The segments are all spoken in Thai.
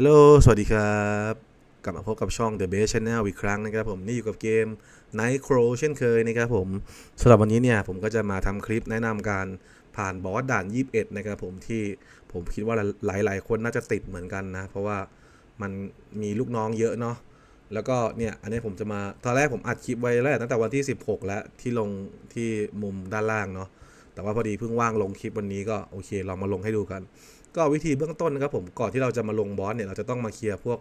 ฮัลโหล สวัสดีครับ กลับมาพบกับช่อง The Base Channel อีกครั้งนะครับผม นี่อยู่กับเกม Night Crow เช่นเคยนะครับผมสำหรับวันนี้เนี่ยผมก็จะมาทำคลิปแนะนำการผ่านบอสด่าน 21 นะครับผมที่ผมคิดว่าหลายๆ คนน่าจะติดเหมือนกันนะ เพราะว่ามันมีลูกน้องเยอะเนาะ แล้วก็เนี่ย อันนี้ผมจะมา ตอนแรกผมอัดคลิปไว้แล้วตั้งแต่วันที่ 16 แล้วที่ลงที่มุมด้านล่างเนาะ แต่ว่าพอดีเพิ่งว่างลงคลิปวันนี้ก็โอเคลองมาลงให้ดูกัน ก็วิธีเบื้องต้นนะครับผมก่อนที่เราจะมาลงบอสเนี่ยเราจะต้องมาเคลียร์พวก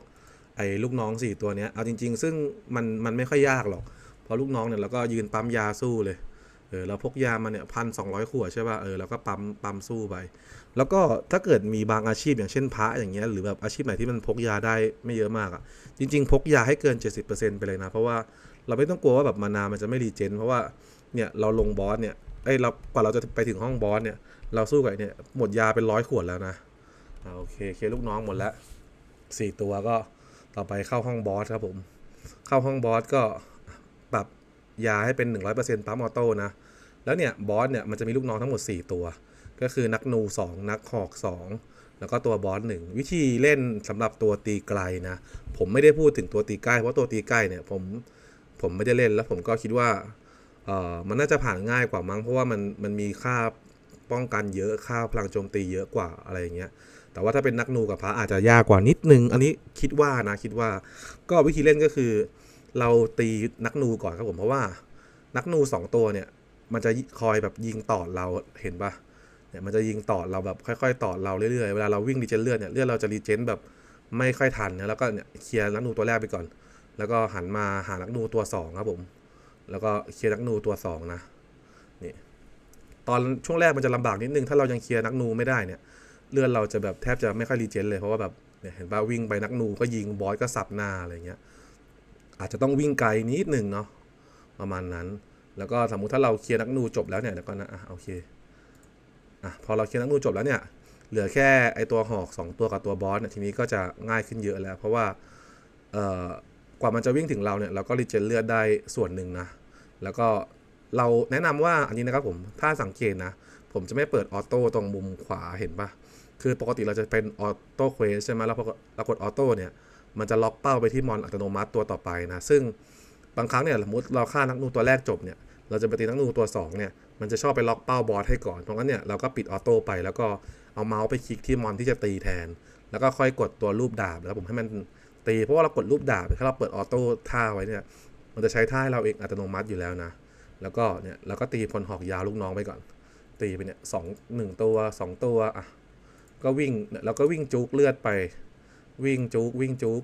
ไอ้ลูกน้องสี่ตัวเนี้ยเอาจริง ๆ ซึ่งมันมันไม่ค่อยยากหรอกเพราะลูกน้องเนี่ยเราก็ยืนปั๊มยาสู้เลยเออเราพกยามาเนี่ยพันสองร้อยขวดใช่ป่ะเออเราก็ปั๊มปั๊มสู้ไป แล้วก็ถ้าเกิดมีบางอาชีพอย่างเช่นพระอย่างเงี้ยหรือแบบอาชีพไหนที่มันพกยาได้ไม่เยอะมากอะ่ะจริง ๆ พกยาให้เกิน 70%ไปเลยนะ เพราะว่าเราไม่ต้องกลัวว่าแบบมานามันจะไม่รีเจน เพราะว่าเนี่ยเราลงบอสเนี่ยไอ้เรากว่าเราจะไปถึงห้องบอสเนี่ย เราสู้กับไอ้เนี่ยหมดยาเป็นร้อยขวดแล้วนะโอเคเคลูกน้องหมดแล้วสี่ตัวก็ต่อไปเข้าห้องบอสครับผม เข้าห้องบอสก็ปรับยาให้เป็น 100%ปั๊มออโต้นะ แล้วเนี่ยบอสเนี่ยมันจะมีลูกน้องทั้งหมด 4 ตัว ก็คือนักนู 2 นักหอก 2 แล้วก็ตัวบอสหนึ่งวิธีเล่นสำหรับตัวตีไกลนะ ผมไม่ได้พูดถึงตัวตีใกล้ เพราะตัวตีใกล้เนี่ยผมผมไม่ได้เล่นแล้วผมก็คิดว่าเออมันน่าจะผ่านง่ายกว่ามั้งเพราะว่ามันมันมีค่า ป้องกันเยอะค่าพลังโจมตีเยอะกว่าอะไรอย่างเงี้ยแต่ว่าถ้าเป็นนักนูกับพระอาจจะยากกว่านิดนึง อันนี้คิดว่านะคิดว่าก็วิธีเล่นก็คือ เราตีนักนูก่อนครับผมเพราะว่า นักนูสองตัวเนี่ย มันจะคอยแบบยิงต่อเราเห็นปะเนี่ยมันจะยิงต่อเราแบบค่อยๆต่อเราเรื่อยๆเวลาเราวิ่งรีเจนเลือดเนี่ยเลือดเราจะรีเจนแบบไม่ค่อยทันนะแล้วก็เนี่ยเคลียร์นักนูตัวแรกไปก่อน แล้วก็หันมาหานักนูตัวสองครับผม แล้วก็เคลียร์นักนูตัวสองนะนี่ ตอนช่วงแรกมันจะลำบากนิดนึง ถ้าเรายังเคลียร์นักนูไม่ได้เนี่ยเลือดเราจะแบบแทบจะไม่ค่อยรีเจนเลยเพราะว่าแบบเนี่ยเห็นป่ะวิ่งไปนักนูก็ยิงบอสก็สับหน้าอะไรเงี้ยอาจจะต้องวิ่งไกลนิดหนึ่งเนาะประมาณนั้น แล้วก็สมมุติถ้าเราเคลียร์นักนูจบแล้วเนี่ยเดี๋ยวก่อนนะอะโอเคอะพอเราเคลียร์นักนูจบแล้วเนี่ยเหลือแค่ไอตัวหอก 2 ตัวกับตัวบอสเนี่ยทีนี้ก็จะง่ายขึ้นเยอะแล้ว เพราะว่าเอ่อกว่ามันจะวิ่งถึงเราเนี่ยเราก็รีเจนเลือดได้ส่วนหนึ่งนะแล้วก็ เราแนะนำว่าอันนี้นะครับผมถ้าสังเกตนะ ผมจะไม่เปิดออโต้ตรงมุมขวาเห็นปะคือปกติเราจะเป็นออโต้เควสใช่ไหมแล้วพอเรากดออโต้เนี่ย มันจะล็อกเป้าไปที่มอนอัตโนมัติตัวต่อไปนะ ซึ่งบางครั้งเนี่ยสมมติเราฆ่านักนูตัวแรกจบเนี่ยเราจะไปตีนักนูตัว2เนี่ยมันจะชอบไปล็อกเป้าบอสให้ก่อนเพราะงั้นเนี่ยเราก็ปิดออโต้ไปแล้วก็เอาเมาส์ไปคลิกที่มอนที่จะตีแทน แล้วก็ค่อยกดตัวรูปดาบแล้วผมให้มันตีเพราะว่าเรากดรูปดาบถ้าเราเปิดออโต้ท่าไว้เนี่ยมันจะใช้ท่าให้เราเองอัตโนมัติอยู่แล้วนะ แล้วก็เนี่ยเราก็ตีพลหอกยาวลูกน้องไปก่อน ตีไปเนี่ยสองหนึ่งตัวสองตัวอะก็วิ่งเราก็วิ่งจุกเลือดไป วิ่งจุกวิ่งจุก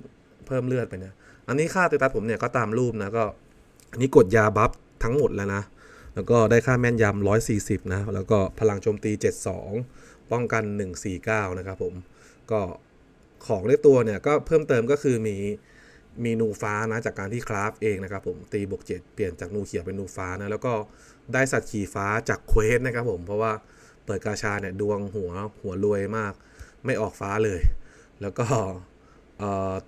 เพิ่มเลือดไปเนี่ยอันนี้ค่าตัวตัดผมเนี่ยก็ตามรูปนะก็อันนี้กดยาบัฟทั้งหมดแล้วนะ แล้วก็ได้ค่าแม่นยำร้อยสี่สิบนะ แล้วก็พลังโจมตีเจ็ดสองป้องกันหนึ่งสี่เก้านะครับผม ก็ของในตัวเนี่ยก็เพิ่มเติมก็คือมี มีนูฟ้านะจากการที่คราฟเองนะครับผมตีบวกเจ็ดเปลี่ยนจากนูเขียวเป็นนูฟ้านะแล้วก็ได้สัตว์ขี่ฟ้าจากเควสนะครับผมเพราะว่าเปิดกาชาเนี่ยดวงหัวหัวรวยมาก ไม่ออกฟ้าเลย แล้วก็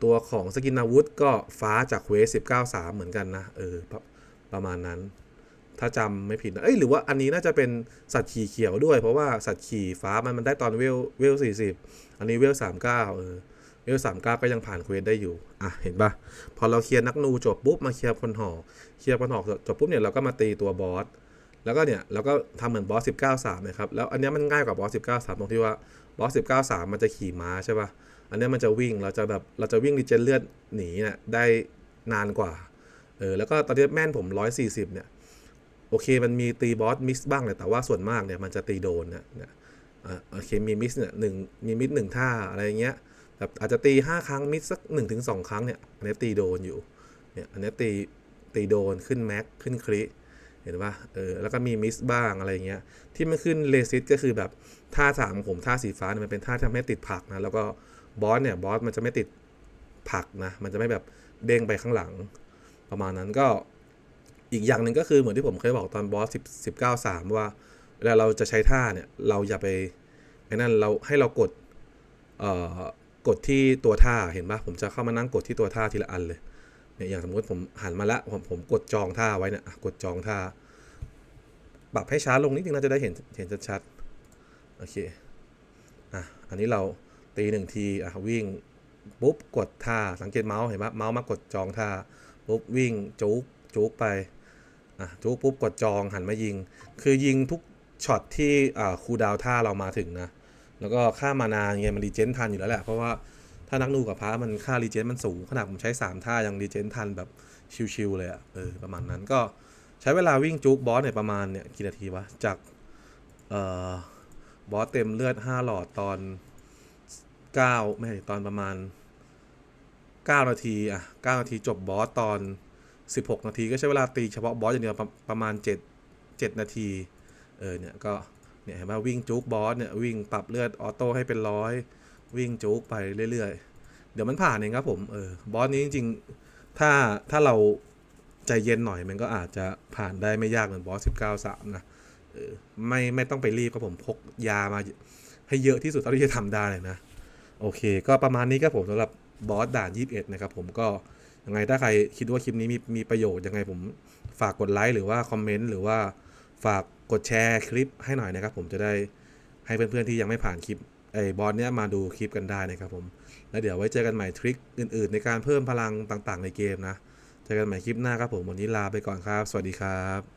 ตัวของสกินอาวุธก็ฟ้าจากเควส193 เหมือนกันนะเออประประมาณนั้น ถ้าจำไม่ผิดนะเอ้ยหรือว่าอันนี้น่าจะเป็นสัตว์ขี่เขียวด้วย เพราะว่าสัตว์ขี่ฟ้ามันมันได้ตอนเวลเวล40 อันนี้เวล39เออ เวลสามเก้าก็ยังผ่านเควสได้อยู่ อะ เห็นปะพอเราเคลียร์นักนูจบปุ๊บมาเคลียร์คนหอเคลียร์คนหอกจบปุ๊บเนี่ยเราก็มาตีตัวบอส แล้วก็เนี่ยเราก็ทำเหมือนบอสสิบเก้าสามนะครับ แล้วอันนี้มันง่ายกว่าบอสสิบเก้าสามตรงที่ว่าบอสสิบเก้าสามมันจะขี่ม้าใช่ปะอันนี้มันจะวิ่ง เราจะแบบเราจะวิ่งรีเจนเลือดหนีเนี่ยได้นานกว่า เออ แล้วก็ตอนนี้แม่นผมร้อยสี่สิบเนี่ย โอเคมันมีตีบอสมิสบ้างเลยแต่ว่าส่วนมากเนี่ยมันจะตีโดนเนี่ยอะโอเคมีมิสเนี่ยหนึ่งมีมิสหนึ่งท่าอะไรเงี้ย แบบอาจจะตี 5 ครั้งมิดสัก1-2ถึงครั้งเนี่ยอันนี้ตีโดนอยู่เนี่ยอันนี้ตีตีโดนขึ้นแม็กขึ้นคริเห็นปะเออแล้วก็มีมิสบ้างอะไรเงี้ยที่มันขึ้นเลซิสก็คือแบบท่าสามผมท่าสีฟ้าเนี่ยมันเป็นท่าที่ทำให้ติดผักนะแล้วก็บอสเนี่ยบอสมันจะไม่ติดผักนะมันจะไม่แบบเด้งไปข้างหลัง ประมาณนั้นก็อีกอย่างหนึ่งก็คือเหมือนที่ผมเคยบอกตอนบอส10 19 3ว่าเวลาเราจะใช้ท่าเนี่ยเราอย่าไปไอ้นั่นเราให้เรากดเอ่อ กดที่ตัวท่าเห็นปะผมจะเข้ามานั่งกดที่ตัวท่าทีละอันเลยเนี่ยอย่างสมมติผมหันมาแล้วผมผมกดจองท่าไว้เนี่ยกดจองท่า ปรับให้ช้าลงนิดนึงน่าจะได้เห็นเห็นชัดๆโอเคอะอันนี้เราตีหนึ่งทีอะวิ่งปุ๊บกดท่าสังเกตเมาส์เห็นปะเมาส์มากดจองท่าปุ๊บวิ่งจุกจุกไปอะจุกปุ๊บกดจองหันมายิง คือยิงทุกช็อตที่อ่าคูดาวท่าเรามาถึงนะ แล้วก็ค่ามานาไงมันรีเจนทันอยู่แล้วแหละ เพราะว่าถ้านักนูกับพระมันค่ารีเจนมันสูง ขนาดผมใช้ 3 ท่ายังรีเจนทันแบบชิวๆเลยอะเออประมาณนั้นก็ใช้เวลาวิ่งจุกบอสเนี่ยประมาณเนี่ยกี่นาทีวะ จากเอ่อบอสเต็มเลือด 5 หลอดตอน 9 ไม่ใช่ตอนประมาณ 9 นาทีอะ9นาทีจบบอสตอน 16 นาทีก็ใช้เวลาตีเฉพาะบอสอย่างเดียวประประมาณ 7 7 นาที เออเนี่ยก็ เนี่ยเห็นไหมวิ่งจุกบอสเนี่ยวิ่งปรับเลือดออโต้ให้เป็นร้อยวิ่งจุกไปเรื่อยๆ เดี๋ยวมันผ่านเองครับผมเออบอสนี้จริงๆถ้าถ้าเราใจเย็นหน่อยมันก็อาจจะผ่านได้ไม่ยากเหมือนบอส19 3นะเออไม่ไม่ต้องไปรีบครับผมพกยามาให้เยอะที่สุดเท่าที่จะทำได้เลยนะ โอเค ก็ประมาณนี้ครับผมสำหรับบอสด่าน 21 นะครับผมก็ยังไงถ้าใครคิดว่าคลิปนี้มีมีประโยชน์ยังไงผมฝากกดไลค์หรือว่าคอมเมนต์หรือว่าฝาก กดแชร์คลิปให้หน่อยนะครับ ผมจะได้ให้เพื่อนๆที่ยังไม่ผ่านคลิปไอ้บอลเนี้ยมาดูคลิปกันได้นะครับผม แล้วเดี๋ยวไว้เจอกันใหม่ทริคอื่นๆ ในการเพิ่มพลังต่างๆ ในเกมนะ เจอกันใหม่คลิปหน้าครับผมวันนี้ลาไปก่อนครับ สวัสดีครับ